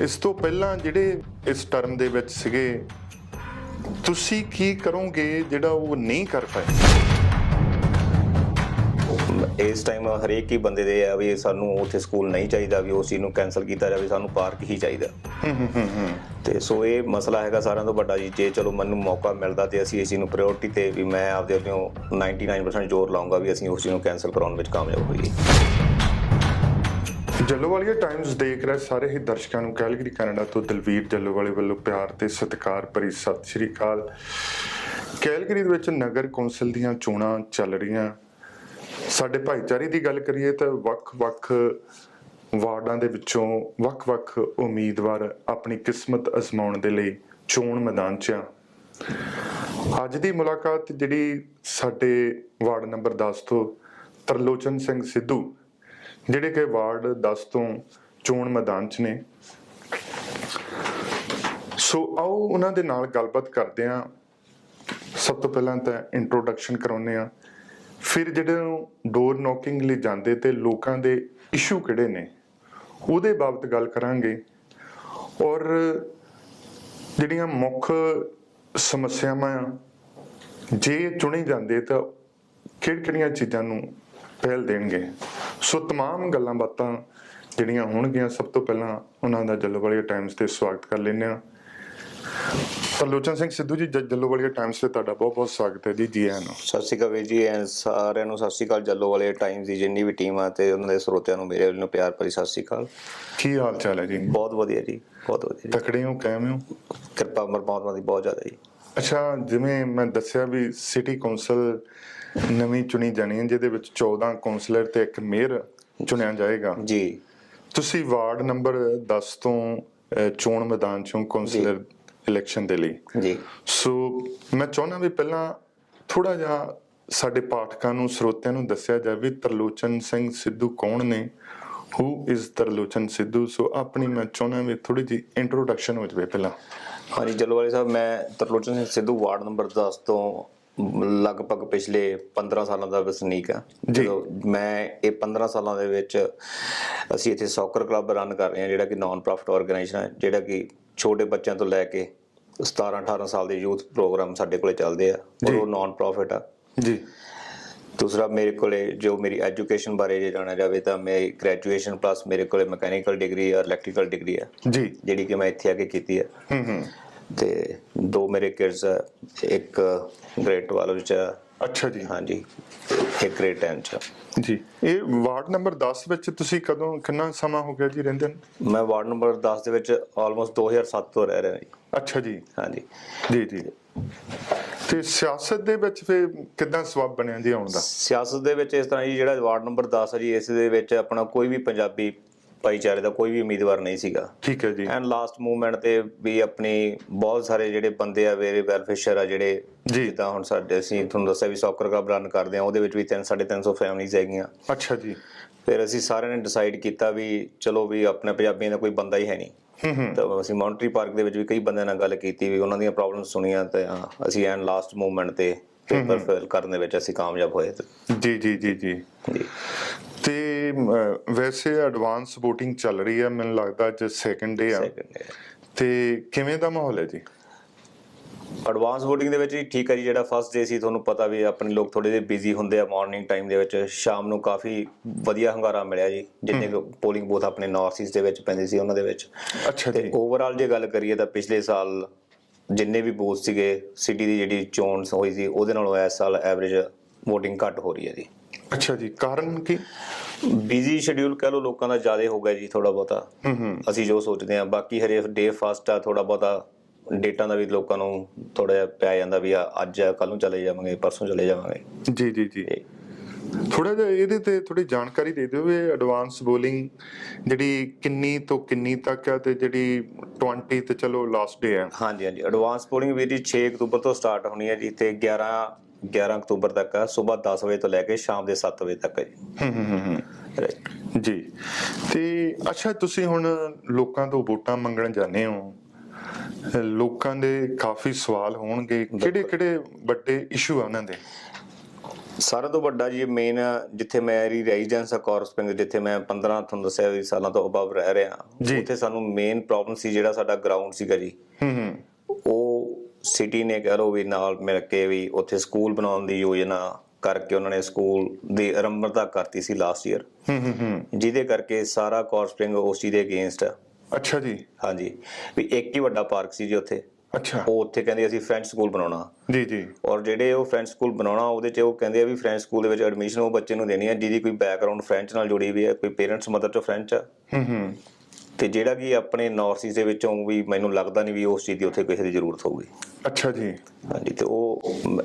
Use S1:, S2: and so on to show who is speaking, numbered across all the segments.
S1: ਇਸ ਤੋਂ ਪਹਿਲਾਂ ਜਿਹੜੇ ਇਸ ਟਰਮ ਦੇ ਵਿੱਚ ਸੀਗੇ ਤੁਸੀਂ ਕੀ ਕਰੋਗੇ ਜਿਹੜਾ ਉਹ ਨਹੀਂ ਕਰ ਪਾਏ?
S2: ਇਸ ਟਾਈਮ ਹਰੇਕ ਹੀ ਬੰਦੇ ਦੇ ਆ ਵੀ ਸਾਨੂੰ ਉੱਥੇ ਸਕੂਲ ਨਹੀਂ ਚਾਹੀਦਾ ਵੀ ਉਸ ਚੀਜ਼ ਨੂੰ ਕੈਨਸਲ ਕੀਤਾ ਜਾਵੇ ਸਾਨੂੰ ਪਾਰਕ ਹੀ ਚਾਹੀਦਾ। ਤੇ ਸੋ ਇਹ ਮਸਲਾ ਹੈਗਾ ਸਾਰਿਆਂ ਤੋਂ ਵੱਡਾ ਜੀ ਜੇ ਚਲੋ ਮੈਨੂੰ ਮੌਕਾ ਮਿਲਦਾ ਤੇ ਅਸੀਂ ਇਸ ਚੀਜ਼ ਨੂੰ ਪ੍ਰਾਇੋਰਟੀ ਤੇ ਵੀ ਮੈਂ ਆਪਦੇ ਵੱਲੋਂ 99% ਜ਼ੋਰ ਲਾਉਂਗਾ ਵੀ ਅਸੀਂ ਉਸ ਚੀਜ਼ ਨੂੰ ਕੈਨਸਲ ਕਰਾਉਣ ਵਿੱਚ ਕਾਮਯਾਬ ਹੋਈਏ।
S1: ਜੱਲੋਵਾਲੀਆ ਟਾਈਮਜ਼ ਦੇਖ ਰਹੇ ਸਾਰੇ ਹੀ ਦਰਸ਼ਕਾਂ ਨੂੰ ਕੈਲਗਰੀ ਕੈਨੇਡਾ ਤੋਂ ਦਲਵੀਰ ਜੱਲੋਵਾਲੇ ਵੱਲੋਂ ਪਿਆਰ ਤੇ ਸਤਿਕਾਰ ਭਰੀ ਸਤਿ ਸ਼੍ਰੀ ਅਕਾਲ। ਕੈਲਗਰੀ ਦੇ ਵਿੱਚ ਨਗਰ ਕੌਂਸਲ ਦੀਆਂ ਚੋਣਾਂ ਚੱਲ ਰਹੀਆਂ। ਸਾਡੇ ਭਾਈਚਾਰੇ ਦੀ ਗੱਲ ਕਰੀਏ ਤਾਂ ਵੱਖ-ਵੱਖ ਵਾਰਡਾਂ ਦੇ ਵਿੱਚੋਂ ਵੱਖ-ਵੱਖ ਉਮੀਦਵਾਰ ਆਪਣੀ ਕਿਸਮਤ ਅਜ਼ਮਾਉਣ ਦੇ ਲਈ ਚੋਣ ਮੈਦਾਨ 'ਚ ਆ। ਅੱਜ ਦੀ ਮੁਲਾਕਾਤ ਜਿਹੜੀ ਸਾਡੇ ਵਾਰਡ ਨੰਬਰ 10 ਤੋਂ ਤਰਲੋਚਨ ਸਿੰਘ ਸਿੱਧੂ ਜਿਹੜੇ ਕਿ ਵਾਰਡ 10 ਤੋਂ ਚੋਣ ਮੈਦਾਨ 'ਚ ਨੇ। ਸੋ ਆਓ ਉਹਨਾਂ ਦੇ ਨਾਲ ਗੱਲਬਾਤ ਕਰਦੇ ਹਾਂ। ਸਭ ਤੋਂ ਪਹਿਲਾਂ ਤਾਂ ਇੰਟਰੋਡਕਸ਼ਨ ਕਰਾਉਂਦੇ ਆ ਫਿਰ ਜਿਹੜੇ ਡੋਰ ਨੋਕਿੰਗ ਲਈ ਜਾਂਦੇ ਤੇ ਲੋਕਾਂ ਦੇ ਇਸ਼ੂ ਕਿਹੜੇ ਨੇ, ਉਹਦੇ ਬਾਬਤ ਗੱਲ ਕਰਾਂਗੇ। ਔਰ ਜਿਹੜੀਆਂ ਮੁੱਖ ਸਮੱਸਿਆਵਾਂ ਆ ਜੇ ਚੁਣੇ ਜਾਂਦੇ ਤਾਂ ਕਿਹੜੀਆਂ ਚੀਜ਼ਾਂ ਨੂੰ ਪਹਿਲ ਦੇਣਗੇ? ਸੋ तमाम ਗੱਲਾਂ ਬਾਤਾਂ ਜਿਹੜੀਆਂ ਹੋਣਗੀਆਂ ਸਭ ਤੋਂ ਪਹਿਲਾਂ ਉਹਨਾਂ ਦਾ ਜੱਲੋਵਾਲੀਆ ਟਾਈਮਜ਼ ਤੇ ਸਵਾਗਤ ਕਰ ਲੈਂਦੇ ਆ ਤਰਲੋਚਨ ਸਿੰਘ ਸਿੱਧੂ ਜੀ ਜ- ਜੱਲੋਵਾਲੀਆ ਟਾਈਮਜ਼ ਤੇ ਤੁਹਾਡਾ ਬਹੁਤ ਬਹੁਤ ਸਵਾਗਤ ਹੈ ਜੀ ਜੀ ਆਇਆਂ ਨੂੰ
S2: ਸਤਿ ਸ਼੍ਰੀ ਅਕਾਲ ਵੀਰ ਜੀ ਐਂ ਸਾਰਿਆਂ ਨੂੰ ਸਤਿ ਸ਼੍ਰੀ ਅਕਾਲ ਜੱਲੋ ਵਾਲੇ ਟਾਈਮਸ ਦੀ ਜਿੰਨੀ ਵੀ ਟੀਮ ਆ ਤੇ ਉਹਨਾਂ ਦੇ ਸਰੋਤਿਆਂ ਨੂੰ ਮੇਰੇ ਵੱਲੋਂ ਪਿਆਰ ਭਰੀ ਸਤਿ ਸ਼੍ਰੀ ਅਕਾਲ
S1: ਕੀ ਹਾਲ ਚਾਲ ਹੈ ਜੀ
S2: ਬਹੁਤ ਵਧੀਆ ਜੀ ਬਹੁਤ ਵਧੀਆ ਜੀ
S1: ਤਕੜੇ ਹੋ ਕਾਇਮ ਹੋ
S2: ਕਿਰਪਾ ਪਰਮਾਤਮਾ ਦੀ ਬਹੁਤ ਜ਼ਿਆਦਾ ਜੀ
S1: ਅੱਛਾ ਜਿਵੇਂ ਮੈਂ ਦੱਸਿਆ ਵੀ ਸਿਟੀ ਕੌਂਸਲ ਨਵੀਂ ਚੁਣੀ ਜਾਣੀ ਹੈ ਜਿਹਦੇ ਵਿੱਚ 14 ਕੌਂਸਲਰ ਤੇ ਇੱਕ ਮੇਅਰ ਚੁਣਿਆ ਜਾਏਗਾ।
S2: ਜੀ।
S1: ਤੁਸੀਂ ਵਾਰਡ ਨੰਬਰ 10 ਤੋਂ ਚੋਣ ਮੈਦਾਨ ਚੋਂ ਕੌਂਸਲਰ ਇਲੈਕਸ਼ਨ ਦੇ ਲਈ।
S2: ਜੀ।
S1: ਸੋ ਮੈਂ ਚਾਹੁੰਦਾ ਵੀ ਪਹਿਲਾਂ ਥੋੜਾ ਜਿਹਾ ਸਾਡੇ ਪਾਠਕਾਂ ਨੂੰ ਸਰੋਤਿਆਂ ਨੂੰ ਦੱਸਿਆ ਜਾਵੇ ਤਰਲੋਚਨ ਸਿੰਘ ਸਿੱਧੂ ਕੌਣ ਨੇ? Who is Tarlochan Sidhu? So ਆਪਣੀ ਮੈਂ ਚਾਹੁੰਦਾ ਵੀ ਥੋੜੀ ਜੀ ਇੰਟਰੋਡਕਸ਼ਨ ਹੋ ਜਾਵੇ ਪਹਿਲਾਂ।
S2: ਹਾਂਜੀ ਜੱਲੋ ਵਾਲੇ ਸਾਹਿਬ ਮੈਂ ਤਰਲੋਚਨ ਸਿੰਘ ਸਿੱਧੂ ਵਾਰਡ ਨੰਬਰ 10 ਤੋਂ ਲਗਭਗ ਪਿਛਲੇ 15 ਸਾਲਾਂ ਦਾ ਵਸਨੀਕ ਆ। ਜਦੋਂ ਮੈਂ ਇਹ 15 ਸਾਲਾਂ ਦੇ ਵਿੱਚ ਅਸੀਂ ਇੱਥੇ ਸੌਕਰ ਕਲੱਬ ਰਨ ਕਰ ਰਹੇ ਹਾਂ ਜਿਹੜਾ ਕਿ ਨਾਨ ਪ੍ਰੋਫਿਟ ਆਰਗੇਨਾਈਜੇਸ਼ਨ ਹੈ ਜਿਹੜਾ ਕਿ ਛੋਟੇ ਬੱਚਿਆਂ ਤੋਂ ਲੈ ਕੇ 17 18 ਸਾਲ ਦੇ ਯੂਥ ਪ੍ਰੋਗਰਾਮ ਸਾਡੇ ਕੋਲੇ ਚੱਲਦੇ ਆ। ਔਰ। ਉਹ ਨਾਨ ਪ੍ਰੋਫਿਟ ਆ।
S1: ਜੀ।
S2: ਦੂਸਰਾ ਮੇਰੇ ਕੋਲੇ ਜੋ ਮੇਰੀ ਐਜੂਕੇਸ਼ਨ ਬਾਰੇ ਜੇ ਜਾਣਿਆ ਜਾਵੇ ਤਾਂ ਮੈਂ ਗ੍ਰੈਜੂਏਸ਼ਨ ਪਲੱਸ ਮੇਰੇ ਕੋਲੇ ਮਕੈਨੀਕਲ ਡਿਗਰੀ ਆ ਇਲੈਕਟ੍ਰੀਕਲ ਡਿਗਰੀ ਆ।
S1: ਜੀ।
S2: ਜਿਹੜੀ ਕਿ ਮੈਂ ਇੱਥੇ ਆ ਕੇ ਕੀਤੀ ਆ।
S1: ਹੂੰ ਹੂੰ।
S2: ਤੇ ਦੋ ਮੇਰੇ ਕਿਡਸ ਆ ਇੱਕ ਗ੍ਰੇਡ 12 ਵਿੱਚ ਆ।
S1: ਅੱਛਾ ਜੀ।
S2: ਹਾਂਜੀ ਇੱਕ ਗ੍ਰੇਡ 10 ਚ।
S1: ਜੀ ਇਹ ਵਾਰਡ ਨੰਬਰ 10 ਵਿੱਚ ਤੁਸੀਂ ਕਦੋਂ ਕਿੰਨਾ ਸਮਾਂ ਹੋ ਗਿਆ ਜੀ ਰਹਿੰਦੇ ਨੂੰ?
S2: ਮੈਂ ਵਾਰਡ ਨੰਬਰ 10 ਦੇ ਵਿੱਚ ਆਲਮੋਸਟ 2007 ਤੋਂ ਰਹਿ ਰਿਹਾ ਜੀ।
S1: ਅੱਛਾ ਜੀ।
S2: ਹਾਂਜੀ।
S1: ਜੀ ਜੀ। ਤੇ ਸਿਆਸਤ ਦੇ ਵਿੱਚ ਫਿਰ ਕਿਦਾਂ ਸਵਾਬ ਬਣਿਆ ਜੀ ਆਉਣ ਦਾ?
S2: ਸਿਆਸਤ ਦੇ ਵਿੱਚ ਇਸ ਤਰ੍ਹਾਂ ਜੀ ਜਿਹੜਾ ਵਾਰਡ ਨੰਬਰ 10 ਹੈ ਜੀ ਇਸ ਦੇ ਵਿੱਚ ਆਪਣਾ ਕੋਈ ਵੀ ਪੰਜਾਬੀ ਭਾਈਚਾਰੇ ਦਾ ਕੋਈ ਵੀ ਉਮੀਦਵਾਰ ਨਹੀਂ ਸੀਗਾ।
S1: ਠੀਕ ਹੈ ਜੀ।
S2: ਐਂਡ ਲਾਸਟ ਮੂਵਮੈਂਟ ਤੇ ਵੀ ਆਪਣੀ ਬਹੁਤ ਸਾਰੇ ਜਿਹੜੇ ਬੰਦੇ ਆ ਵੇਰੇ ਵੈਲਫੇਸ਼ਰ ਆ ਜਿਹੜੇ। ਜਿੱਦਾਂ ਹੁਣ ਸਾਡੇ ਅਸੀਂ ਤੁਹਾਨੂੰ ਦੱਸਿਆ ਵੀ ਸੌਕਰ ਕਲੱਬ ਰਨ ਕਰਦੇ ਆ ਉਹਦੇ ਵਿੱਚ ਵੀ 3 350 ਫੈਮਿਲੀਜ਼ ਹੈਗੀਆਂ।
S1: ਅੱਛਾ ਜੀ।
S2: ਫਿਰ ਅਸੀਂ ਸਾਰਿਆਂ ਨੇ ਡਿਸਾਈਡ ਕੀਤਾ ਵੀ ਚਲੋ ਵੀ ਆਪਣੇ ਪੰਜਾਬੀਆਂ ਦਾ ਕੋਈ ਬੰਦਾ ਹੀ ਹੈ ਨਹੀਂ।
S1: ਹੂੰ ਹੂੰ।
S2: ਤਾਂ ਅਸੀਂ ਮੌਂਟਰੀ ਪਾਰਕ ਦੇ ਵਿੱਚ ਵੀ ਕਈ ਬੰਦਿਆਂ ਨਾਲ ਗੱਲ ਕੀਤੀ ਵੀ ਉਹਨਾਂ ਦੀਆਂ ਪ੍ਰੋਬਲਮਸ ਸੁਣੀਆਂ ਤੇ ਅਸੀਂ ਐਨ ਲਾਸਟ ਮੂਵਮੈਂਟ ਤੇ ਪੇਪਰ ਫਿਲ ਕਰਨ ਦੇ ਵਿੱਚ ਅਸੀਂ ਕਾਮਯਾਬ ਹੋਏ
S1: ਜੀ ਜੀ ਜੀ। ਜੀ। ਤੇ ਵੈਸੇ ਐਡਵਾਂਸ VOTING ਚੱਲ ਰਹੀ ਹੈ ਮੈਨੂੰ ਲੱਗਦਾ ਅੱਜ ਸੈਕੰਡ ਡੇ ਆ। ਤੇ ਕਿਵੇਂ ਦਾ ਮਾਹੌਲ ਹੈ ਜੀ?
S2: ਐਡਵਾਂਸ VOTING ਦੇ ਵਿੱਚ ਠੀਕ ਹੈ ਜੀ ਜਿਹੜਾ ਫਸਟ ਡੇ ਸੀ ਤੁਹਾਨੂੰ ਪਤਾ ਵੀ ਆਪਣੇ ਲੋਕ ਥੋੜੇ ਜਿਹੇ ਬਿਜ਼ੀ ਹੁੰਦੇ ਆ ਮਾਰਨਿੰਗ ਟਾਈਮ ਦੇ ਵਿੱਚ। ਸ਼ਾਮ ਨੂੰ ਕਾਫੀ ਵਧੀਆ ਹੰਗਾਰਾ ਮਿਲਿਆ ਜੀ ਜਿੰਨੇ ਪੋਲਿੰਗ ਬੂਥ ਆਪਣੇ ਨਾਰਥ ਈਸਟ ਦੇ ਵਿੱਚ ਪੈਂਦੇ ਸੀ ਉਹਨਾਂ ਦੇ ਵਿੱਚ।
S1: ਅੱਛਾ
S2: ਤੇ ਓਵਰਆਲ ਜੇ ਗੱਲ ਕਰੀਏ ਤਾਂ ਪਿਛਲੇ ਸਾਲ ਜਿੰਨੇ ਵੀ ਬੂਥ ਸੀਗੇ ਸਿਟੀ ਦੀ ਜਿਹੜੀ ਚੋਣ ਹੋਈ ਸੀ ਉਹਦੇ ਨਾਲੋਂ ਇਸ ਸਾਲ ਐਵਰੇਜ VOTING ਘੱਟ ਹੋ ਰਹੀ ਹੈ ਜੀ।
S1: ਅੱਛਾ ਜੀ ਕਾਰਨ ਕੀ?
S2: ਬਿਜ਼ੀ ਸ਼ਡਿਊਲ ਕਹ ਲਓ ਲੋਕਾਂ ਦਾ ਜ਼ਿਆਦਾ ਹੋ ਗਿਆ ਜੀ ਥੋੜਾ ਬਹੁਤਾ।
S1: ਹੂੰ ਹੂੰ।
S2: ਅਸੀਂ ਜੋ ਸੋਚਦੇ ਹਾਂ ਬਾਕੀ ਹਰੇ ਡੇ ਫਾਸਟ ਆ ਥੋੜਾ ਬਹੁਤਾ ਡੇਟਾਂ ਦਾ ਵੀ ਲੋਕਾਂ ਨੂੰ ਥੋੜਾ ਜਿਹਾ ਪਿਆ ਜਾਂਦਾ ਵੀ ਆ ਅੱਜ ਕੱਲ ਨੂੰ ਚਲੇ ਜਾਵਾਂਗੇ ਪਰਸੋਂ ਚਲੇ ਜਾਵਾਂਗੇ।
S1: ਜੀ ਜੀ ਜੀ। ਥੋੜਾ ਜਿਹਾ ਇਹਦੇ ਤੇ ਥੋੜੀ ਜਾਣਕਾਰੀ ਦੇ ਦਿਓ ਵੀ ਐਡਵਾਂਸ ਬੋਲਿੰਗ ਜਿਹੜੀ ਕਿੰਨੀ ਤੋਂ ਕਿੰਨੀ ਤੱਕ ਹੈ ਤੇ ਜਿਹੜੀ 20 ਤੇ ਚਲੋ ਲਾਸਟ ਡੇ ਹੈ
S2: ਹਾਂਜੀ ਹਾਂਜੀ। ਐਡਵਾਂਸ ਪੋਲਿੰਗ ਵੀ ਜੀ 6 ਅਕਤੂਬਰ ਤੋਂ ਸਟਾਰਟ ਹੋਣੀ ਹੈ ਜੀ ਤੇ 11 11 ਅਕਤੂਬਰ ਤੱਕ ਆ ਸਵੇਰ 10 ਵਜੇ ਤੋਂ ਲੈ ਕੇ ਸ਼ਾਮ ਦੇ 7 ਵਜੇ ਤੱਕ ਹੈ ਜੀ।
S1: ਹੂੰ ਹੂੰ. ਜੀ। ਤੇ ਅੱਛਾ ਤੁਸੀਂ ਹੁਣ ਲੋਕਾਂ ਤੋਂ ਵੋਟਾਂ ਮੰਗਣ ਜਾਂਦੇ ਹੋ। ਲੋਕਾਂ ਦੇ ਕਾਫੀ ਸਵਾਲ ਹੋਣਗੇ। ਕਿਹੜੇ ਕਿਹੜੇ ਵੱਡੇ ਇਸ਼ੂ ਆ ਉਹਨਾਂ ਦੇ?
S2: ਸਾਰਿਆਂ ਤੋਂ ਵੱਡਾ ਜੀ ਮੇਨ ਜਿੱਥੇ ਮੇਰੀ ਰੈਜ਼ੀਡੈਂਸ ਆ ਕੋਰਸਪਿੰਗ ਜਿੱਥੇ ਮੈਂ 15 ਤੁਹਾਨੂੰ ਦੱਸਿਆ ਵੀ ਸਾਲਾਂ ਤੋਂ ਅਬਵ ਰਹਿ ਰਿਹਾ। ਉੱਥੇ ਸਾਨੂੰ ਮੇਨ ਪ੍ਰੋਬਲਮ ਸੀ ਜਿਹੜਾ ਸਾਡਾ ਗਰਾਊਂਡ ਸੀਗਾ ਜੀ।
S1: ਹੂੰ ਹੂੰ।
S2: ਸਿਟੀ ਨੇ ਕਹਿ ਲਓ ਵੀ ਨਾਲ ਮਿਲ ਕੇ ਵੀ ਉੱਥੇ ਸਕੂਲ ਬਣਾਉਣ ਦੀ ਯੋਜਨਾ ਕਰਕੇ ਉਹਨਾਂ ਨੇ ਸਕੂਲ ਦੀ ਆਰੰਭਤਾ ਕਰਤੀ ਸੀ ਲਾਸਟ ਈਅਰ
S1: ਹੂੰ ਹੂੰ ਹੂੰ।
S2: ਜਿਹਦੇ ਕਰਕੇ ਸਾਰਾ ਕੋਰਸਪਿੰਗ ਉਸ ਚੀਜ਼ ਦੇ ਅਗੇਂਸਟ ਆ।
S1: ਅੱਛਾ ਜੀ।
S2: ਹਾਂਜੀ। ਵੀ ਇੱਕ ਹੀ ਵੱਡਾ ਪਾਰਕ ਸੀ ਜੀ ਉੱਥੇ।
S1: ਅੱਛਾ।
S2: ਉਹ ਉੱਥੇ ਕਹਿੰਦੇ ਅਸੀਂ ਫ੍ਰੈਂਚ ਸਕੂਲ ਬਣਾਉਣਾ।
S1: ਜੀ ਜੀ।
S2: ਔਰ ਜਿਹੜੇ ਉਹ ਫ੍ਰੈਂਚ ਸਕੂਲ ਬਣਾਉਣਾ ਉਹਦੇ 'ਚ ਉਹ ਕਹਿੰਦੇ ਆ ਵੀ ਫ੍ਰੈਂਚ ਸਕੂਲ ਦੇ ਵਿੱਚ ਐਡਮਿਸ਼ਨ ਉਹ ਬੱਚੇ ਨੂੰ ਦੇਣੀ ਹੈ ਜਿਹਦੀ ਕੋਈ ਬੈਕਗ੍ਰਾਉਂਡ ਫ੍ਰੈਂਚ ਨਾਲ ਜੁੜੀ ਹੋਈ ਹੈ ਕੋਈ ਪੇਰੈਂਟਸ ਮਦਰ ਤੋਂ ਫ੍ਰੈਂਚ ਆ।
S1: ਹੂੰ ਹੂੰ।
S2: ਤੇ ਜਿਹੜਾ ਕਿ ਆਪਣੇ ਨਾਰਥ ਈਸਟ ਦੇ ਵਿੱਚੋਂ ਵੀ ਮੈਨੂੰ ਲੱਗਦਾ ਨਹੀਂ ਵੀ ਉਸ ਚੀਜ਼ ਦੀ ਉੱਥੇ ਕਿਸੇ ਦੀ ਜ਼ਰੂਰਤ ਹੋਊਗੀ।
S1: ਅੱਛਾ ਜੀ।
S2: ਹਾਂਜੀ ਤੇ ਉਹ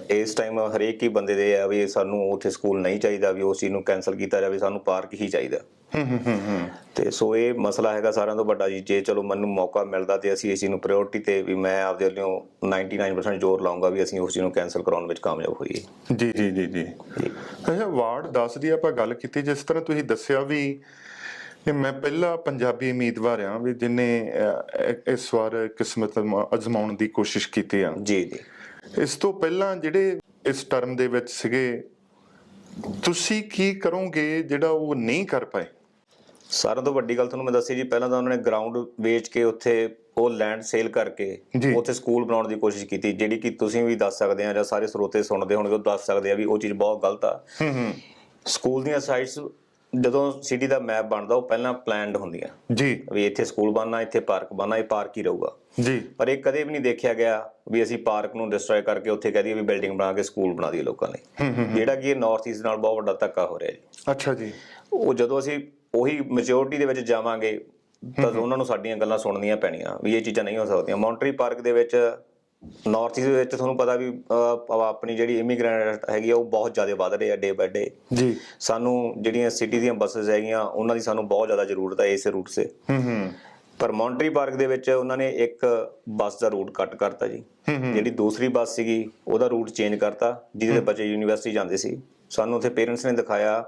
S2: ਇਸ ਟਾਈਮ ਹਰੇਕ ਹੀ ਬੰਦੇ ਦੇ ਆ ਵੀ ਸਾਨੂੰ ਉੱਥੇ ਸਕੂਲ ਨਹੀਂ ਚਾਹੀਦਾ ਵੀ ਉਸ ਚੀਜ਼ ਨੂੰ ਕੈਨਸਲ ਕੀਤਾ ਜਾਵੇ ਸਾਨੂੰ ਪਾਰਕ ਹੀ ਚਾਹੀਦਾ।
S1: ਹੂੰ ਹੂੰ ਹੂੰ ਹੂੰ।
S2: ਤੇ ਸੋ ਇਹ ਮਸਲਾ ਹੈਗਾ ਸਾਰਿਆਂ ਤੋਂ ਵੱਡਾ ਜੀ ਜੇ ਚਲੋ ਮੈਨੂੰ ਮੌਕਾ ਮਿਲਦਾ ਤੇ ਅਸੀਂ ਇਸ ਚੀਜ਼ ਨੂੰ ਪ੍ਰਾਇੋਰਟੀ ਤੇ ਵੀ ਮੈਂ ਆਪਦੇ ਵੱਲੋਂ 99% ਜ਼ੋਰ ਲਾਉਂਗਾ ਵੀ ਅਸੀਂ ਉਸ ਚੀਜ਼ ਨੂੰ ਕੈਨਸਲ ਕਰਾਉਣ ਵਿੱਚ ਕਾਮਯਾਬ ਹੋਈਏ।
S1: ਜੀ ਜੀ ਜੀ ਜੀ। ਅੱਛਾ ਵਾਰਡ 10 ਦੀ ਆਪਾਂ ਗੱਲ ਕੀਤੀ ਜਿਸ ਤਰ੍ਹਾਂ ਤੁਸੀਂ ਦੱਸਿਆ ਵੀ ਕਿ ਮੈਂ ਪਹਿਲਾ ਪੰਜਾਬੀ ਉਮੀਦਵਾਰ ਆ ਵੀ ਜਿਨੇ ਇਸ ਵਾਰ ਕਿਸਮਤ ਅਜ਼ਮਾ- ਅਜ਼ਮਾਉਣ ਦੀ ਕੋਸ਼ਿਸ਼ ਕੀਤੀ ਆ।
S2: ਜੀ ਜੀ।
S1: ਇਸ ਤੋਂ ਪਹਿਲਾਂ ਜਿਹੜੇ ਇਸ ਟਰਮ ਦੇ ਵਿੱਚ ਸੀਗੇ ਤੁਸੀਂ ਕੀ ਕਰੋਗੇ ਜਿਹੜਾ ਉਹ ਨਹੀਂ ਕਰ ਪਾਏ?
S2: ਸਾਰਿਆਂ ਤੋਂ ਵੱਡੀ ਗੱਲ ਤੁਹਾਨੂੰ ਮੈਂ ਦੱਸੀ ਜੀ ਪਹਿਲਾਂ ਤਾਂ ਉਹਨਾਂ ਨੇ ਗਰਾਊਂਡ ਵੇਚ ਕੇ ਉੱਥੇ ਉਹ ਲੈਂਡ ਸੇਲ ਕਰਕੇ। ਉੱਥੇ ਸਕੂਲ ਬਣਾਉਣ ਦੀ ਕੋਸ਼ਿਸ਼ ਕੀਤੀ ਜਿਹੜੀ ਕਿ ਤੁਸੀਂ ਵੀ ਦੱਸ ਸਕਦੇ ਆ ਜਾਂ ਸਾਰੇ ਸਰੋਤੇ ਸੁਣਦੇ ਹੋਣਗੇ ਉਹ ਦੱਸ ਸਕਦੇ ਆ ਵੀ ਉਹ ਚੀਜ਼ ਬਹੁਤ ਗਲਤ ਆ।
S1: ਹੂੰ ਹੂੰ।
S2: ਸਕੂਲ ਦੀਆਂ ਸਾਈਟਸ ਜਦੋਂ ਸਿਟੀ ਦਾ ਮੈਪ ਬਣਦਾ ਉਹ ਪਹਿਲਾਂ ਪਲਾਨਡ ਹੁੰਦੀਆਂ।
S1: ਜੀ।
S2: ਵੀ ਇੱਥੇ ਸਕੂਲ ਬਣਨਾ ਇੱਥੇ ਪਾਰਕ ਬਣਨਾ ਇਹ ਪਾਰਕ ਹੀ ਰਹੂਗਾ।
S1: ਜੀ।
S2: ਪਰ ਇਹ ਕਦੇ ਵੀ ਨਹੀਂ ਦੇਖਿਆ ਗਿਆ ਵੀ ਅਸੀਂ ਪਾਰਕ ਨੂੰ ਡਿਸਟਰੋਏ ਕਰਕੇ ਉੱਥੇ ਕਹਿ ਦਈਏ ਵੀ ਬਿਲਡਿੰਗ ਬਣਾ ਕੇ ਸਕੂਲ ਬਣਾ ਦਈਏ ਲੋਕਾਂ ਲਈ। ਜਿਹੜਾ ਕਿ ਇਹ ਨਾਰਥ ਈਸਟ ਨਾਲ ਬਹੁਤ ਵੱਡਾ ਧੱਕਾ ਹੋ ਰਿਹਾ ਜੀ।
S1: ਅੱਛਾ ਜੀ।
S2: ਉਹ ਜਦੋਂ ਅਸੀਂ ਉਹੀ ਮੈਚਿਓਰਿਟੀ ਦੇ ਵਿੱਚ ਜਾਵਾਂਗੇ ਤਾਂ ਉਹਨਾਂ ਨੂੰ ਸਾਡੀਆਂ ਗੱਲਾਂ ਸੁਣਨੀਆਂ ਪੈਣੀਆਂ ਵੀ ਇਹ ਚੀਜ਼ਾਂ ਨਹੀਂ ਹੋ ਸਕਦੀਆਂ। ਮੌਂਟਰੀ ਪਾਰਕ ਦੇ ਵਿੱਚ ਨਾਰਥ ਈਸਟ ਵਿੱਚ ਤੁਹਾਨੂੰ ਪਤਾ ਵੀ ਆਪਣੀ ਜਿਹੜੀ ਇਮੀਗ੍ਰੈਂਟ ਹੈਗੀ ਆ ਉਹ ਬਹੁਤ ਜ਼ਿਆਦਾ ਵੱਧ ਰਹੀ ਆ ਡੇ ਬਾਏ ਡੇ
S1: ਜੀ।
S2: ਸਾਨੂੰ ਜਿਹੜੀਆਂ ਸਿਟੀ ਦੀਆਂ ਬੱਸਸ ਹੈਗੀਆਂ ਉਹਨਾਂ ਦੀ ਸਾਨੂੰ ਬਹੁਤ ਜ਼ਿਆਦਾ ਜ਼ਰੂਰਤ ਹੈ ਇਸ ਰੂਟ 'ਤੇ।
S1: ਹੂੰ ਹੂੰ।
S2: ਪਰ ਮੌਂਟਰੀ ਪਾਰਕ ਦੇ ਵਿੱਚ ਉਹਨਾਂ ਨੇ ਇੱਕ ਬੱਸ ਦਾ ਰੂਟ ਕੱਟ ਕਰਤਾ ਜੀ। ਜਿਹੜੀ ਦੂਸਰੀ ਬੱਸ ਸੀਗੀ ਉਹਦਾ ਰੂਟ ਚੇਂਜ ਕਰਤਾ ਜਿਹਦੇ ਬੱਚੇ ਯੂਨੀਵਰਸਿਟੀ ਜਾਂਦੇ ਸੀ। ਸਾਨੂੰ ਉੱਥੇ ਪੇਰੈਂਟਸ ਨੇ ਦਿਖਾਇਆ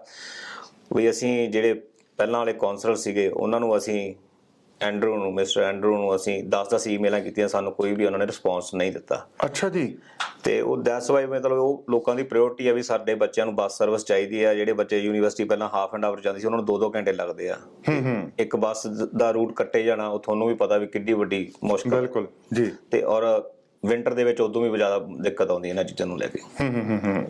S2: ਵੀ ਅਸੀਂ ਜਿਹੜੇ ਪਹਿਲਾਂ ਵਾਲੇ ਕਾਉਂਸਲਰ ਸੀਗੇ ਉਹਨਾਂ ਨੂੰ ਅਸੀਂ ਐਂਡਰੂ ਨੂੰ ਮਿਸਟਰ ਐਂਡਰੂ ਨੂੰ ਅਸੀਂ 10-10 ਈਮੇਲਾਂ ਕੀਤੀਆਂ ਸਾਨੂੰ ਕੋਈ ਵੀ ਉਹਨਾਂ ਨੇ ਰਿਸਪੌਂਸ ਨਹੀਂ ਦਿੱਤਾ।
S1: ਅੱਛਾ ਜੀ।
S2: ਤੇ ਉਹ ਦੈਟਸ ਵਾਈ ਮਤਲਬ ਉਹ ਲੋਕਾਂ ਦੀ ਪ੍ਰਾਇੋਰਟੀ ਹੈ ਵੀ ਸਾਡੇ ਬੱਚਿਆਂ ਨੂੰ ਬੱਸ ਸਰਵਿਸ ਚਾਹੀਦੀ ਹੈ ਜਿਹੜੇ ਬੱਚੇ ਯੂਨੀਵਰਸਿਟੀ ਪਹਿਲਾਂ ਹਾਫ ਐਂਡ ਆਵਰ ਜਾਂਦੇ ਸੀ ਉਹਨਾਂ ਨੂੰ 2-2 ਘੰਟੇ ਲੱਗਦੇ ਆ।
S1: ਹੂੰ ਹੂੰ।
S2: ਇੱਕ ਬੱਸ ਦਾ ਰੂਟ ਕੱਟੇ ਜਾਣਾ ਉਹ ਤੁਹਾਨੂੰ ਵੀ ਪਤਾ ਵੀ ਕਿੱਡੀ ਵੱਡੀ ਮੁਸ਼ਕਲ।
S1: ਬਿਲਕੁਲ ਜੀ।
S2: ਤੇ ਔਰ ਵਿੰਟਰ ਦੇ ਵਿੱਚ ਉਦੋਂ ਵੀ ਜ਼ਿਆਦਾ ਦਿੱਕਤ ਆਉਂਦੀ ਹੈ ਇਹਨਾਂ ਚੀਜ਼ਾਂ ਨੂੰ ਲੈ ਕੇ।
S1: ਹੂੰ ਹੂੰ ਹੂੰ ਹੂੰ।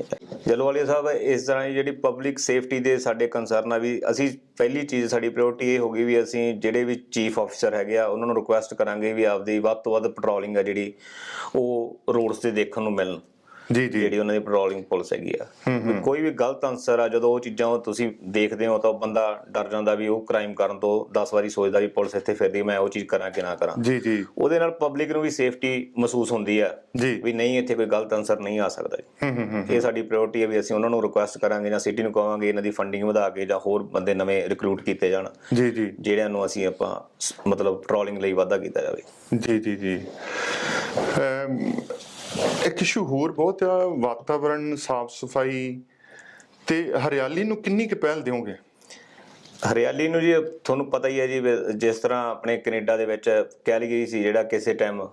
S2: ਜਲਵਾਲੀਆ ਸਾਹਿਬ ਇਸ ਤਰ੍ਹਾਂ ਦੀ ਜਿਹੜੀ ਪਬਲਿਕ ਸੇਫਟੀ ਦੇ ਸਾਡੇ ਕੰਸਰਨ ਆ ਵੀ ਅਸੀਂ ਪਹਿਲੀ ਚੀਜ਼ ਸਾਡੀ ਪ੍ਰਾਇੋਰਟੀ ਇਹ ਹੋਗੀ ਵੀ ਅਸੀਂ ਜਿਹੜੇ ਵੀ ਚੀਫ ਆਫੀਸਰ ਹੈਗੇ ਆ ਉਹਨਾਂ ਨੂੰ ਰਿਕੁਐਸਟ ਕਰਾਂਗੇ ਵੀ ਆਪਦੀ ਵੱਧ ਤੋਂ ਵੱਧ ਪੈਟਰੋਲਿੰਗ ਆ ਜਿਹੜੀ ਉਹ ਰੋਡਸ ਤੇ ਦੇਖਣ ਨੂੰ ਮਿਲਣ।
S1: ਜੀ ਜੀ।
S2: ਜਿਹੜੀ ਉਹਨਾਂ ਦੀ ਪੈਟਰੋਲਿੰਗ ਪੁਲਿਸ ਹੈਗੀ ਆ। ਕੋਈ ਵੀ ਗਲਤ ਅਨਸਰ ਆ ਜਦੋਂ ਉਹ ਚੀਜ਼ਾਂ ਉਹ ਤੁਸੀਂ ਦੇਖਦੇ ਹੋ ਤਾਂ ਬੰਦਾ ਡਰ ਜਾਂਦਾ ਵੀ ਉਹ ਕ੍ਰਾਈਮ ਕਰਨ ਤੋਂ 10 ਵਾਰੀ ਸੋਚਦਾ ਵੀ ਪੁਲਿਸ ਇੱਥੇ ਫਿਰਦੀ ਮੈਂ ਉਹ ਚੀਜ਼ ਕਰਾਂ ਕਿ ਨਾ ਕਰਾਂ।
S1: ਜੀ ਜੀ।
S2: ਉਹਦੇ ਨਾਲ ਪਬਲਿਕ ਨੂੰ ਵੀ ਸੇਫਟੀ ਮਹਿਸੂਸ ਹੁੰਦੀ ਆ ਵੀ ਨਹੀਂ ਇੱਥੇ ਕੋਈ ਗਲਤ ਅਨਸਰ ਨਹੀਂ ਆ ਸਕਦਾ ਜੀ। ਇਹ ਸਾਡੀ ਪ੍ਰਾਇੋਰਟੀ ਹੈ ਵੀ ਅਸੀਂ ਉਹਨਾਂ ਨੂੰ ਰਿਕੁਐਸਟ ਕਰਾਂਗੇ ਜਾਂ ਸਿਟੀ ਨੂੰ ਕਹਾਂਗੇ ਇਹਨਾਂ ਦੀ ਫੰਡਿੰਗ ਵਧਾ ਕੇ ਜਾਂ ਹੋਰ ਬੰਦੇ ਨਵੇਂ ਰਿਕਰੂਟ ਕੀਤੇ ਜਾਣ।
S1: ਜੀ ਜੀ।
S2: ਜਿਹੜਿਆਂ ਨੂੰ ਅਸੀਂ ਆਪਾਂ ਮਤਲਬ ਪੈਟਰੋਲਿੰਗ ਲਈ ਵਾਧਾ ਕੀਤਾ ਜਾਵੇ।
S1: ਜੀ ਜੀ ਜੀ। ਇੱਕ ਇਸ਼ੂ ਹੋਰ ਬਹੁਤ ਆ ਵਾਤਾਵਰਣ ਸਾਫ਼ ਸਫ਼ਾਈ ਤੇ ਹਰਿਆਲੀ ਨੂੰ ਕਿੰਨੀ ਕੁ ਪਹਿਲ ਦਿਓਗੇ?
S2: ਹਰਿਆਲੀ ਨੂੰ ਜੀ ਤੁਹਾਨੂੰ ਪਤਾ ਹੀ ਹੈ ਜੀ ਜਿਸ ਤਰ੍ਹਾਂ ਆਪਣੇ ਕੈਨੇਡਾ ਦੇ ਵਿੱਚ ਕੈਲਗਰੀ ਸੀ ਜਿਹੜਾ ਕਿਸੇ ਟਾਈਮ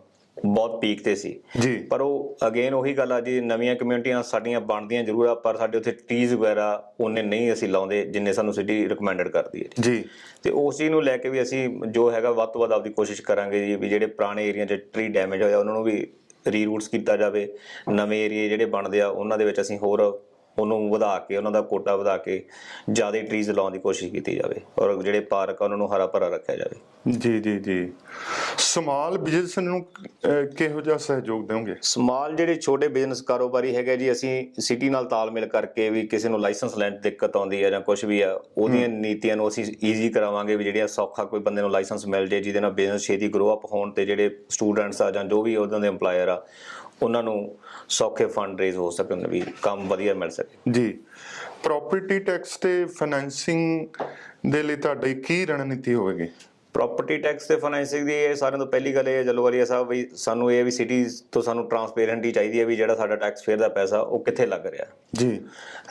S2: ਬਹੁਤ ਪੀਕ ਤੇ ਸੀ।
S1: ਜੀ।
S2: ਪਰ ਉਹ ਅਗੇਨ ਉਹੀ ਗੱਲ ਆ ਜੀ ਨਵੀਆਂ ਕਮਿਊਨਿਟੀਆਂ ਸਾਡੀਆਂ ਬਣਦੀਆਂ ਜ਼ਰੂਰ ਆ ਪਰ ਸਾਡੇ ਉੱਥੇ ਟਰੀਜ਼ ਵਗੈਰਾ ਉਹਨੇ ਨਹੀਂ ਅਸੀਂ ਲਾਉਂਦੇ ਜਿੰਨੇ ਸਾਨੂੰ ਸਿਟੀ ਰეკਮੈਂਡਡ ਕਰਦੀ ਹੈ
S1: ਜੀ।
S2: ਤੇ ਉਸ ਚੀਜ਼ ਨੂੰ ਲੈ ਕੇ ਵੀ ਅਸੀਂ ਜੋ ਹੈਗਾ ਵੱਧ ਤੋਂ ਵੱਧ ਆਪਦੀ ਕੋਸ਼ਿਸ਼ ਕਰਾਂਗੇ ਜੀ ਵੀ ਜਿਹੜੇ ਪੁਰਾਣੇ ਏਰੀਆ 'ਚ ਟਰੀ ਡੈਮੇਜ ਹੋਇਆ ਉਹਨਾਂ ਨੂੰ ਵੀ ਰੀਰੂਟਸ ਕੀਤਾ ਜਾਵੇ ਨਵੇਂ ਏਰੀਏ ਜਿਹੜੇ ਬਣਦੇ ਆ ਉਹਨਾਂ ਦੇ ਵਿੱਚ ਅਸੀਂ ਹੋਰ ਉਹਨੂੰ ਵਧਾ ਕੇ ਉਹਨਾਂ ਦਾ ਕੋਟਾ ਵਧਾ ਕੇ ਜ਼ਿਆਦਾ ਟਰੀਜ਼ ਲਾਉਣ ਦੀ ਕੋਸ਼ਿਸ਼ ਕੀਤੀ ਜਾਵੇ ਔਰ ਜਿਹੜੇ ਪਾਰਕ ਆ ਉਹਨਾਂ ਨੂੰ ਹਰਾ ਭਰਾ ਰੱਖਿਆ ਜਾਵੇ।
S1: ਜੀ ਜੀ ਜੀ। ਸਮਾਲ ਬਿਜ਼ਨਸ ਨੂੰ ਕਿਹੋ ਜਿਹਾ ਸਹਿਯੋਗ ਦਿਓਗੇ
S2: ਸਮਾਲ ਜਿਹੜੇ ਛੋਟੇ ਬਿਜ਼ਨਸ ਕਾਰੋਬਾਰੀ ਹੈਗੇ ਜੀ ਅਸੀਂ ਸਿਟੀ ਨਾਲ ਤਾਲਮੇਲ ਕਰਕੇ ਵੀ ਕਿਸੇ ਨੂੰ ਲਾਇਸੈਂਸ ਲੈਣ 'ਚ ਦਿੱਕਤ ਆਉਂਦੀ ਹੈ ਜਾਂ ਕੁਝ ਵੀ ਆ ਉਹਦੀਆਂ ਨੀਤੀਆਂ ਨੂੰ ਅਸੀਂ ਈਜ਼ੀ ਕਰਾਵਾਂਗੇ ਵੀ ਜਿਹੜੀਆਂ ਸੌਖਾ ਕੋਈ ਬੰਦੇ ਨੂੰ ਲਾਇਸੈਂਸ ਮਿਲ ਜੇ ਜਿਹਦੇ ਨਾਲ ਬਿਜ਼ਨਸ ਛੇਤੀ ਗਰੋ ਅਪ ਹੋਣ ਤੇ ਜਿਹੜੇ ਸਟੂਡੈਂਟਸ ਆ ਜਾਂ ਜੋ ਵੀ ਉਹਨਾਂ ਦੇ EMPLOYER ਆ ਉਹਨਾਂ ਨੂੰ ਸੌਖੇ ਫੰਡ ਰੇਜ਼ ਹੋ ਸਕਣ ਵੀ ਕੰਮ ਵਧੀਆ ਮਿਲ ਸਕੇ।
S1: ਜੀ। ਪ੍ਰਾਪਰਟੀ ਟੈਕਸ ਤੇ ਫਾਈਨੈਂਸਿੰਗ ਦੇ ਲਈ ਤੁਹਾਡੀ ਕੀ ਰਣਨੀਤੀ ਹੋਵੇਗੀ?
S2: ਪ੍ਰਾਪਰਟੀ ਟੈਕਸ ਤੇ ਫਾਈਨੈਂਸਿੰਗ ਦੀ ਇਹ ਸਾਰਿਆਂ ਤੋਂ ਪਹਿਲੀ ਗੱਲ ਇਹ ਹੈ ਜਲਵਾਰੀਆ ਸਾਹਿਬ ਵੀ ਸਾਨੂੰ ਇਹ ਵੀ ਸਿਟੀਜ਼ ਤੋਂ ਸਾਨੂੰ ਟਰਾਂਸਪੇਰੈਂਟੀ ਚਾਹੀਦੀ ਹੈ ਵੀ ਜਿਹੜਾ ਸਾਡਾ ਟੈਕਸ ਫੇਅਰ ਦਾ ਪੈਸਾ ਉਹ ਕਿੱਥੇ ਲੱਗ ਰਿਹਾ।
S1: ਜੀ।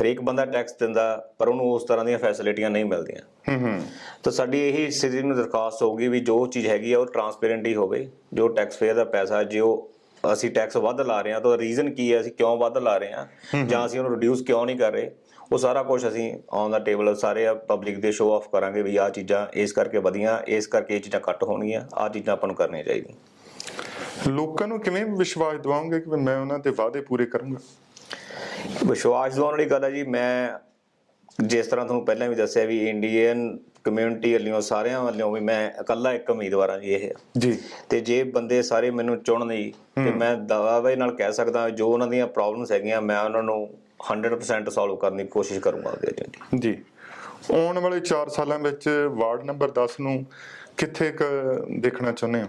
S2: ਹਰੇਕ ਬੰਦਾ ਟੈਕਸ ਦਿੰਦਾ ਪਰ ਉਹਨੂੰ ਉਸ ਤਰ੍ਹਾਂ ਦੀਆਂ ਫੈਸਿਲਿਟੀਆਂ ਨਹੀਂ ਮਿਲਦੀਆਂ।
S1: ਹੂੰ ਹੂੰ।
S2: ਤਾਂ ਸਾਡੀ ਇਹੀ ਸਿਟੀ ਨੂੰ ਦਰਖਾਸਤ ਹੋਊਗੀ ਵੀ ਜੋ ਚੀਜ਼ ਹੈਗੀ ਆ ਉਹ ਟਰਾਂਸਪੇਰੈਂਟ ਹੀ ਹੋਵੇ ਜੋ ਟੈਕਸ ਫੇਅਰ ਦਾ ਪੈਸਾ ਜੇ ਉਹ ਅਸੀਂ ਟੈਕਸ ਵੱਧ ਲਾ ਰਹੇ ਹਾਂ ਤਾਂ ਰੀਜ਼ਨ ਕੀ ਹੈ? ਅਸੀਂ ਕਿਉਂ ਵੱਧ ਲਾ ਰਹੇ ਹਾਂ? ਜਾਂ ਅਸੀਂ ਉਹਨੂੰ ਰਿਡਿਊਸ ਕਿਉਂ ਨਹੀਂ ਕਰ ਰਹੇ? ਉਹ ਸਾਰਾ ਕੁਝ ਅਸੀਂ ਔਨ ਦਾ ਟੇਬਲ ਸਾਰੇ ਪਬਲਿਕ ਦੇ ਸ਼ੋਅ ਆਫ ਕਰਾਂਗੇ ਵੀ ਆਹ ਚੀਜ਼ਾਂ ਇਸ ਕਰਕੇ ਵਧੀਆਂ ਇਸ ਕਰਕੇ ਇਹ ਚੀਜ਼ਾਂ ਘੱਟ ਹੋਣਗੀਆਂ ਆਹ ਚੀਜ਼ਾਂ ਆਪਾਂ ਨੂੰ ਕਰਨੀਆਂ ਚਾਹੀਦੀਆਂ।
S1: ਲੋਕਾਂ ਨੂੰ ਕਿਵੇਂ ਵਿਸ਼ਵਾਸ ਦਿਵਾਉਂਗੇ ਕਿ ਮੈਂ ਉਹਨਾਂ ਦੇ ਵਾਅਦੇ ਪੂਰੇ ਕਰੂੰਗਾ?
S2: ਵਿਸ਼ਵਾਸ ਦਿਵਾਉਣ ਵਾਲੀ ਗੱਲ ਹੈ ਜੀ ਮੈਂ ਜਿਸ ਤਰ੍ਹਾਂ ਤੁਹਾਨੂੰ ਪਹਿਲਾਂ ਵੀ ਦੱਸਿਆ ਵੀ ਇੰਡੀਅਨ ਕਮਿਊਨਿਟੀ ਵੱਲੋਂ ਸਾਰਿਆਂ ਵੱਲੋਂ ਵੀ ਮੈਂ ਇਕੱਲਾ ਇੱਕ ਉਮੀਦਵਾਰ ਹਾਂ ਜੀ ਇਹ।
S1: ਜੀ।
S2: ਤੇ ਜੇ ਬੰਦੇ ਸਾਰੇ ਮੈਨੂੰ ਚੁਣਨ ਜੀ ਤੇ ਮੈਂ ਦਾਅਵੇ ਨਾਲ ਕਹਿ ਸਕਦਾ ਜੋ ਉਹਨਾਂ ਦੀਆਂ ਪ੍ਰੋਬਲਮਸ ਹੈਗੀਆਂ ਮੈਂ ਉਹਨਾਂ ਨੂੰ 100% ਸੋਲਵ ਕਰਨ ਦੀ ਕੋਸ਼ਿਸ਼ ਕਰੂੰਗਾ ਉਹਦੇ ਵਿੱਚ
S1: ਜੀ। ਆਉਣ ਵਾਲੇ 4 ਸਾਲਾਂ ਵਿੱਚ ਵਾਰਡ ਨੰਬਰ 10 ਨੂੰ ਕਿੱਥੇ ਕੁ ਦੇਖਣਾ ਚਾਹੁੰਦੇ ਹੋ?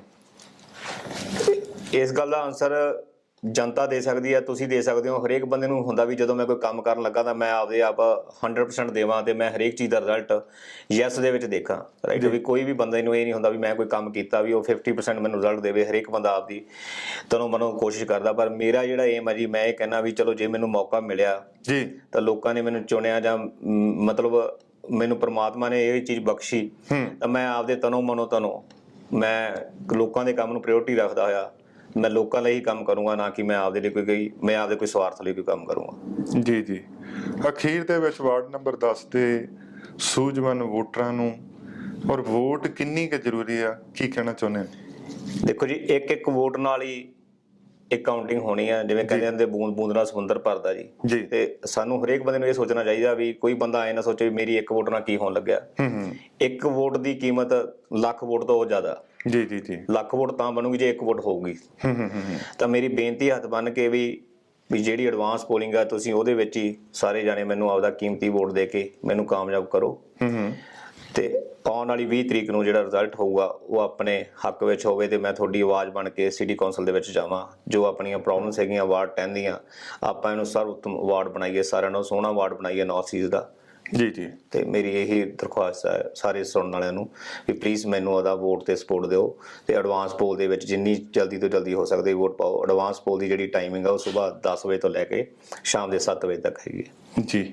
S2: ਇਸ ਗੱਲ ਦਾ ਆਨਸਰ ਜਨਤਾ ਦੇ ਸਕਦੀ ਹੈ ਤੁਸੀਂ ਦੇ ਸਕਦੇ ਹੋ। ਹਰੇਕ ਬੰਦੇ ਨੂੰ ਹੁੰਦਾ ਵੀ ਜਦੋਂ ਮੈਂ ਕੋਈ ਕੰਮ ਕਰਨ ਲੱਗਾ ਤਾਂ ਮੈਂ ਆਪਦੇ ਆਪ 100% ਦੇਵਾਂ ਤੇ ਮੈਂ ਹਰੇਕ ਚੀਜ਼ ਦਾ ਰਿਜ਼ਲਟ ਯੈਸ ਦੇ ਵਿੱਚ ਦੇਖਾਂ। ਰਾਈਟ ਵੀ ਕੋਈ ਵੀ ਬੰਦੇ ਨੂੰ ਇਹ ਨਹੀਂ ਹੁੰਦਾ ਵੀ ਮੈਂ ਕੋਈ ਕੰਮ ਕੀਤਾ ਵੀ ਉਹ 50% ਮੈਨੂੰ ਰਿਜ਼ਲਟ ਦੇਵੇ ਹਰੇਕ ਬੰਦਾ ਆਪਦੀ ਤਨੋਂ ਮਨੋਂ ਕੋਸ਼ਿਸ਼ ਕਰਦਾ। ਪਰ ਮੇਰਾ ਜਿਹੜਾ ਏਮ ਹੈ ਜੀ ਮੈਂ ਇਹ ਕਹਿਣਾ ਵੀ ਚਲੋ ਜੇ ਮੈਨੂੰ ਮੌਕਾ ਮਿਲਿਆ
S1: ਜੀ।
S2: ਤਾਂ ਲੋਕਾਂ ਨੇ ਮੈਨੂੰ ਚੁਣਿਆ ਜਾਂ ਮਤਲਬ ਮੈਨੂੰ ਪ੍ਰਮਾਤਮਾ ਨੇ ਇਹ ਚੀਜ਼ ਬਖਸ਼ੀ ਤਾਂ ਮੈਂ ਆਪਦੇ ਤਨੋਂ ਮਨੋਂ ਤਨੋਂ ਮੈਂ ਲੋਕਾਂ ਦੇ ਕੰਮ ਨੂੰ ਪ੍ਰਾਇੋਰਟੀ ਰੱਖਦਾ ਹੋਇਆ। ਮੈਂ ਲੋਕਾਂ ਲਈ ਹੀ ਕੰਮ ਕਰੂੰਗਾ ਨਾ ਕਿ ਮੈਂ ਆਪਦੇ ਲਈ ਕੋਈ ਕੋਈ ਮੈਂ ਆਪਦੇ ਕੋਈ ਸਵਾਰਥ ਲਈ ਕੋਈ ਕੰਮ ਕਰੂੰਗਾ।
S1: ਜੀ ਜੀ। ਅਖੀਰ ਦੇ ਵਿੱਚ ਵਾਰਡ ਨੰਬਰ 10 ਦੇ ਸੂਝਵਾਨ ਵੋਟਰਾਂ ਨੂੰ ਔਰ ਵੋਟ ਕਿੰਨੀ ਕੁ ਜ਼ਰੂਰੀ ਆ ਕੀ ਕਹਿਣਾ ਚਾਹੁੰਦੇ ਹੋ?
S2: ਦੇਖੋ ਜੀ ਇੱਕ ਇੱਕ ਵੋਟ ਨਾਲ ਹੀ ਇੱਕ ਕਾਊਂਟਿੰਗ ਹੋਣੀ ਆ ਜਿਵੇਂ ਕਹਿੰਦੇ ਹੁੰਦੇ ਬੂੰਦ ਬੂੰਦ ਨਾਲ ਸਮੁੰਦਰ ਭਰਦਾ ਜੀ। ਤੇ ਸਾਨੂੰ ਹਰੇਕ ਬੰਦੇ ਨੂੰ ਇਹ ਸੋਚਣਾ ਚਾਹੀਦਾ ਵੀ ਕੋਈ ਬੰਦਾ ਐ ਨਾ ਸੋਚੇ ਮੇਰੀ ਇੱਕ ਵੋਟ ਨਾਲ ਕੀ ਹੋਣ ਲੱਗਿਆ। ਇੱਕ ਵੋਟ ਦੀ ਕੀਮਤ ਲੱਖ ਵੋਟ ਤੋਂ ਜ਼ਿਆਦਾ।
S1: ਜੀ ਜੀ ਜੀ।
S2: ਲੱਖ ਵੋਟ ਤਾਂ ਬਣੂਗੀ ਜੇ ਇੱਕ ਵੋਟ ਹੋਊਗੀ। ਤਾਂ ਮੇਰੀ ਬੇਨਤੀ ਹੱਥ ਬੰਨ ਕੇ ਵੀ ਵੀ ਜਿਹੜੀ ਐਡਵਾਂਸ ਪੋਲਿੰਗ ਆ ਤੁਸੀਂ ਉਹਦੇ ਵਿੱਚ ਹੀ ਸਾਰੇ ਜਾਣੇ ਮੈਨੂੰ ਆਪਦਾ ਕੀਮਤੀ ਵੋਟ ਦੇ ਕੇ ਮੈਨੂੰ ਕਾਮਯਾਬ ਕਰੋ।
S1: ਹੂੰ ਹੂੰ।
S2: ਤੇ ਆਉਣ ਵਾਲੀ 20 ਤਰੀਕ ਨੂੰ ਜਿਹੜਾ ਰਿਜ਼ਲਟ ਹੋਊਗਾ, ਉਹ ਆਪਣੇ ਹੱਕ ਵਿੱਚ ਹੋਵੇ ਤੇ ਮੈਂ ਤੁਹਾਡੀ ਆਵਾਜ਼ ਬਣ ਕੇ ਸਿਟੀ ਕੌਂਸਲ ਦੇ ਵਿੱਚ ਜਾਵਾਂ। ਜੋ ਆਪਣੀਆਂ ਪ੍ਰੋਬਲਮਸ ਹੈਗੀਆਂ ਵਾਰਡ 10 ਦੀਆਂ, ਆਪਾਂ ਇਹਨੂੰ ਸਰਵਉੱਤਮ ਵਾਰਡ ਬਣਾਈਏ, ਸਾਰਿਆਂ ਨੂੰ ਸੋਹਣਾ ਵਾਰਡ ਬਣਾਈਏ ਨਾਰਥ ਈਸਟ ਦਾ।
S1: ਜੀ ਜੀ।
S2: ਤੇ ਮੇਰੀ ਇਹੀ ਦਰਖਾਸਤ ਹੈ ਸਾਰੇ ਸੁਣਨ ਵਾਲਿਆਂ ਨੂੰ ਵੀ ਪਲੀਜ਼ ਮੈਨੂੰ ਉਹਦਾ ਵੋਟ ਤੇ ਸਪੋਰਟ ਦਿਓ ਤੇ ਐਡਵਾਂਸ ਪੋਲ ਦੇ ਵਿੱਚ ਜਿੰਨੀ ਜਲਦੀ ਤੋਂ ਜਲਦੀ ਹੋ ਸਕਦੀ ਵੋਟ ਪਾਓ। ਐਡਵਾਂਸ ਪੋਲ ਦੀ ਜਿਹੜੀ ਟਾਈਮਿੰਗ ਆ ਉਹ ਸਵੇਰ 10 ਵਜੇ ਤੋਂ ਲੈ ਕੇ ਸ਼ਾਮ ਦੇ 7 ਵਜੇ ਤੱਕ ਹੈਗੀ ਹੈ।
S1: ਜੀ।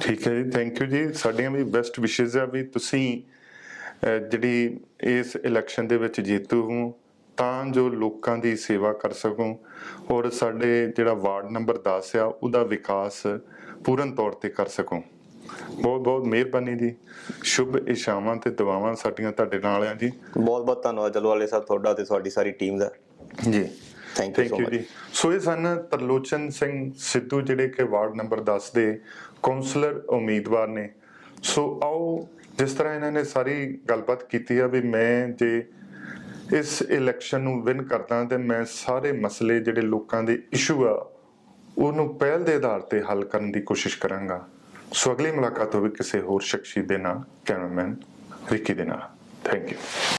S1: ਠੀਕ ਹੈ ਜੀ ਥੈਂਕ ਯੂ ਜੀ। ਸਾਡੀਆਂ ਵੀ ਬੈਸਟ ਵਿਸ਼ੇਸ ਆ ਵੀ ਤੁਸੀਂ ਜਿਹੜੀ ਇਸ ਇਲੈਕਸ਼ਨ ਦੇ ਵਿੱਚ ਜੇਤੂ ਹੋ ਤਾਂ ਜੋ ਲੋਕਾਂ ਦੀ ਸੇਵਾ ਕਰ ਸਕੋ ਔਰ ਸਾਡੇ ਜਿਹੜਾ ਵਾਰਡ ਨੰਬਰ 10 ਆ ਉਹਦਾ ਵਿਕਾਸ ਪੂਰਨ ਤੌਰ ਤੇ ਕਰ ਸਕੋ। ਬਹੁਤ ਬਹੁਤ ਮਿਹਰਬਾਨੀ ਜੀ। ਸ਼ੁਭ ਇਸ਼ਾਵਾਂ ਤੇ ਦੁਆਵਾਂ ਸਾਡੀਆਂ ਤੁਹਾਡੇ ਨਾਲ ਆ ਜੀ।
S2: ਬਹੁਤ ਬਹੁਤ ਧੰਨਵਾਦ ਜਲਵਾਲੇ ਸਾਹਿਬ ਤੁਹਾਡਾ ਤੇ ਤੁਹਾਡੀ ਸਾਰੀ ਟੀਮ ਦਾ।
S1: ਜੀ।
S2: ਥੈਂਕ ਯੂ ਸੋ ਮਚ
S1: ਜੀ। ਸੋ ਇਹ ਸਨ ਤਰਲੋਚਨ ਸਿੰਘ ਸਿੱਧੂ ਜਿਹੜੇ ਕਿ ਵਾਰਡ ਨੰਬਰ 10 ਦੇ ਕਾਉਂਸਲਰ ਉਮੀਦਵਾਰ ਨੇ। ਸੋ ਆਓ ਜਿਸ ਤਰ੍ਹਾਂ ਇਹਨਾਂ ਨੇ ਸਾਰੀ ਗੱਲਬਾਤ ਕੀਤੀ ਆ ਵੀ ਮੈਂ ਜੇ ਇਸ ਇਲੈਕਸ਼ਨ ਨੂੰ ਵਿਨ ਕਰਦਾ ਤੇ ਮੈਂ ਸਾਰੇ ਮਸਲੇ ਜਿਹੜੇ ਲੋਕਾਂ ਦੇ ਇਸ਼ੂ ਆ ਉਹਨੂੰ ਪਹਿਲ ਦੇ ਆਧਾਰ ਤੇ ਹੱਲ ਕਰਨ ਦੀ ਕੋਸ਼ਿਸ਼ ਕਰਾਂਗਾ। ਸੋ ਅਗਲੀ ਮੁਲਾਕਾਤ ਹੋਵੇ ਕਿਸੇ ਹੋਰ ਸ਼ਖਸੀ ਦੇ ਨਾਲ। ਕੈਮਰਾਮੈਨ ਰਿਕੀ ਦੇ ਨਾਲ। Thank you